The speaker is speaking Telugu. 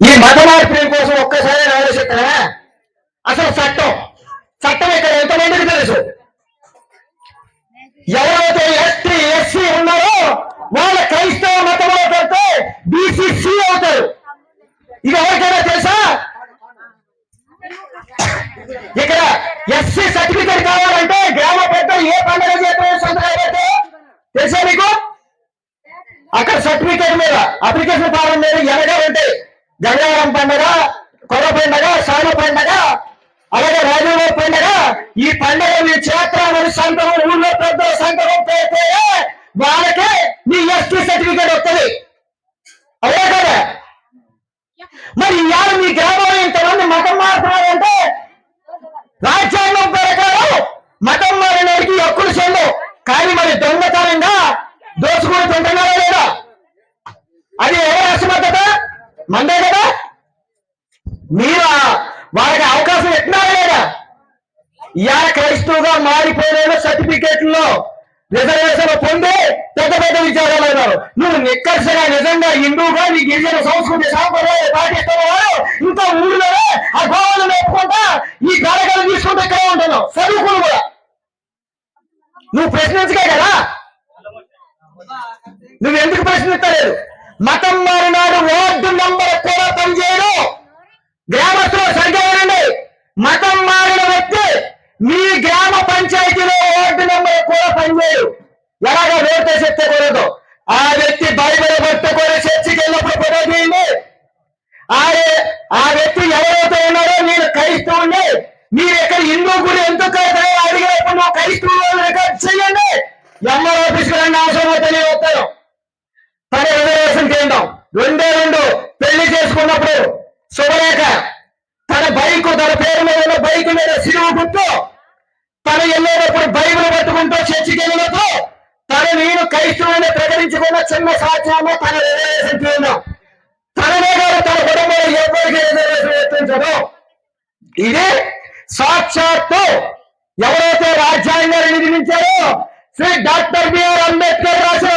ఈ మత మార్పిడి కోసం ఒక్కసారి ఆలోచిస్తారా? అసలు చట్టం చట్టం ఇక్కడ ఎంతమందికి తెలుసు? ఎవరైతే ఎస్టీ ఎస్సీ ఉన్నారో వాళ్ళ క్రైస్తవ మతంలో పెడితే బీసీసీ అవుతారు. ఇది ఎవరికైనా తెలుసా? ఇక్కడ ఎస్సీ సర్టిఫికేట్ కావాలంటే గ్రామ పెద్ద ఏ పండుగ చేస్తే తెలుసా మీకు? అక్కడ సర్టిఫికేట్ మీద అప్లికేషన్ ఫారం మీద ఎనగా ఉంటాయి. గంగారం పండుగ కొర పండుగ సాల పండుగ అలాగే రాజీవ పండగ. ఈ పండగ మీ క్షేత్రాన్ని సంతకం ఊళ్ళో పెద్ద సంఘం పెడితే వాళ్ళకే మీ ఎస్టీ సర్టిఫికేట్ వస్తుంది. అదే కదా? మరి ఇవాళ మీ గ్రామంలో ఇంతమంది మతం మారుతున్నారంటే రాజ్యాంగం ప్రకారం మతం మారిన వాడికి హక్కులు చెల్లు. కానీ మరి దొంగతనంగా దోచుకుని తింటున్నారా లేదా? అది ఎవరు అసమర్థత? మందే కదా? మీరు? వాళ్ళకి అవకాశం ఎట్టినారా లేదా? ఇవాళ క్రైస్తవుగా మారిపోయిన సర్టిఫికేట్లో రిజర్వేషన్ పొంది పెద్ద పెద్ద విచారాలు అన్నారు నువ్వు నిక్కర్సగా నిజంగా హిందువుగా నీ గిరిజన సంస్కృతి సాంప్రదాయాలు పాటిస్తున్నావు ఇంకా ఊళ్ళోనే ఆ భావాలను ఒప్పుకుంటా ఈ కార్యక్రమం తీసుకుంటే ఇక్కడే ఉంటాను చదువుకుని కూడా. నువ్వు ప్రశ్నించగా కదా? నువ్వు ఎందుకు ప్రశ్నిస్తలేదు? మతం మారినాడు వార్డు నంబర్ కూడా పనిచేయడు గ్రామస్తులు సరిగ్గా మతం మారిన వ్యక్తి మీ గ్రామ పంచాయతీలో వార్డు నంబర్ కూడా పనిచేయడు ఎలాగ వేస్తే చెప్తకూడదు ఆ వ్యక్తి బైబిల్ పట్టుకొని చర్చికి వెళ్ళినప్పుడు కూడా చేయండి ఆ ఆ వ్యక్తి ఎవరైతే ఉన్నారో నేను క్రైస్తవుని మీరు ఇక్కడ హిందూ గుడి ఎందుకు కడతారో అడిగినప్పుడు నువ్వు క్రైస్తవులు రికార్డ్ చేయండి. ఎంఆర్ ఆఫీస్కి రండి అవసరం అయితే నేను వస్తాను. రెండే రెండు. పెళ్ళి చేసుకున్నప్పుడు శుభలేఖ. తన బైక్ తన పేరు మీద ఉన్న బైక్ మీద సిలువు గుర్తు తను వెళ్ళేటప్పుడు బైబిల్ పట్టుకుంటూ చర్చికి వెళ్ళినప్పుడు తను నేను క్రైస్తవుని ప్రకటించుకున్న చిన్న సాధ్యమో తన రిజర్వేషన్ కేంద్రం తననే కాదు తన కుటుంబంలో ఎవరికి రిజర్వేషన్ ఎత్తించదు ఇది సాక్షాత్తు ఎవరైతే రాజ్యాంగాన్ని నిర్మించారో శ్రీ డాక్టర్ బిఆర్ అంబేద్కర్ రాసిన